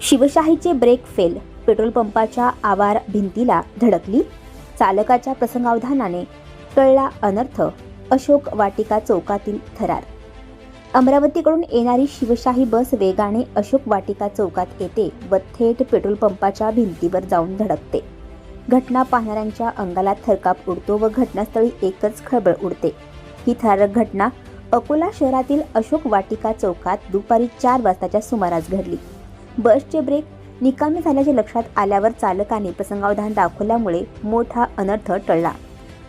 शिवशाहीचे brake fail. Petrol पंपाच्या आवार भिंतीला धडकली. चालकाच्या प्रसंगावधानाने टळला अनर्थ अशोक वाटिका चौकातील थरार. अमरावतीकडून येणारी शिवशाही बस वेगाने अशोक वाटिका चौकात येते व थेट पेट्रोल पंपाच्या भिंतीवर जाऊन धडकते. घटना पाहणाऱ्यांच्या अंगाला थरकाप उडतो व घटनास्थळी एकच खळबळ उडते. ही थरारक घटना अकोला शहरातील अशोक वाटिका चौकात दुपारी चार वाजताच्या सुमारास घडली. बसचे ब्रेक निकामी झाल्याचे लक्षात आल्यावर चालकाने प्रसंगावधान दाखवल्यामुळे मोठा अनर्थ टळला.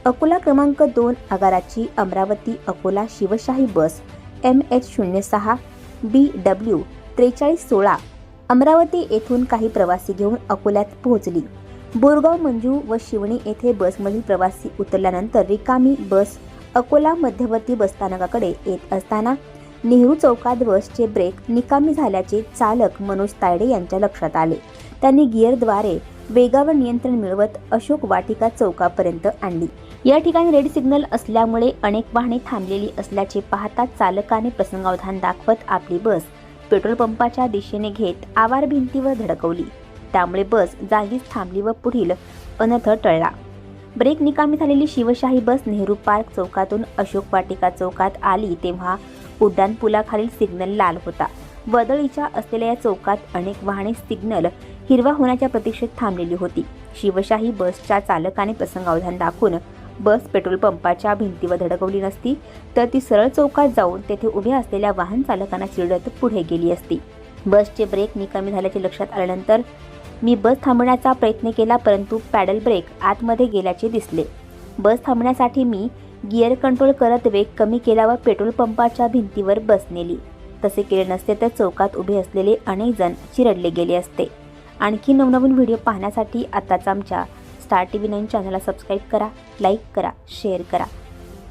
अकोला क्रमांक दोन आगाराची Amravati Akola Shivshahi bus M H शून्य सहा बी डब्ल्यू त्रेचाळीस सोळा अमरावती येथून काही प्रवासी घेऊन अकोल्यात पोहोचली. बोरगाव मंजू व शिवणी येथे बसमधील प्रवासी उतरल्यानंतर रिकामी बस अकोला मध्यवर्ती बसस्थानकाकडे येत असताना नेहरू चौकात बसचे ब्रेक निकामी झाल्याचे चालक मनोज तायडे यांच्या लक्षात आले. त्यांनी गिअरद्वारे वेगावर नियंत्रण मिळवत अशोक वाटिका चौकापर्यंत आणली. या ठिकाणी रेड सिग्नल असल्यामुळे अनेक वाहने थांबलेली असल्याचे पाहता चालकाने प्रसंगावधान दाखवत आपली बस पेट्रोल पंपाच्या दिशेने घेत आवार भिंतीवर धडकवली. त्यामुळे बस जागीच थांबली व पुढील अनर्थ टळला. ब्रेक निकामी झालेली शिवशाही बस नेहरू पार्क चौकातून अशोक वाटिका चौकात आली तेव्हा उड्डाणपुलाखालील सिग्नल लाल होता. वदळीच्या असलेल्या या चौकात अनेक वाहने सिग्नल हिरवा होण्याच्या प्रतीक्षेत थांबलेली होती. शिवशाही बसच्या चालकाने प्रसंगावधान दाखवून बस पेट्रोल पंपाच्या भिंतीवर धडकवली नसती तर ती सरळ चौकात जाऊन तेथे उभ्या असलेल्या वाहन चालकांना चिरडत पुढे गेली असती. बसचे ब्रेक निकामी झाल्याचे लक्षात आल्यानंतर मी बस थांबवण्याचा प्रयत्न केला परंतु पॅडल ब्रेक आतमध्ये गेल्याचे दिसले. बस थांबण्यासाठी मी गिअर कंट्रोल करत वेग कमी केला व पेट्रोल पंपाच्या भिंतीवर बस नेली तसे केले नसते तर चौकात उभे असलेले अनेक जण चिरडले गेले असते. आणखी नवनवीन व्हिडिओ पाहण्यासाठी आताच आमच्या स्टार टी व्ही नाईन चॅनलला सबस्क्राईब करा लाईक करा शेअर करा.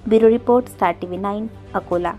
Bureau report star T V nine Akola.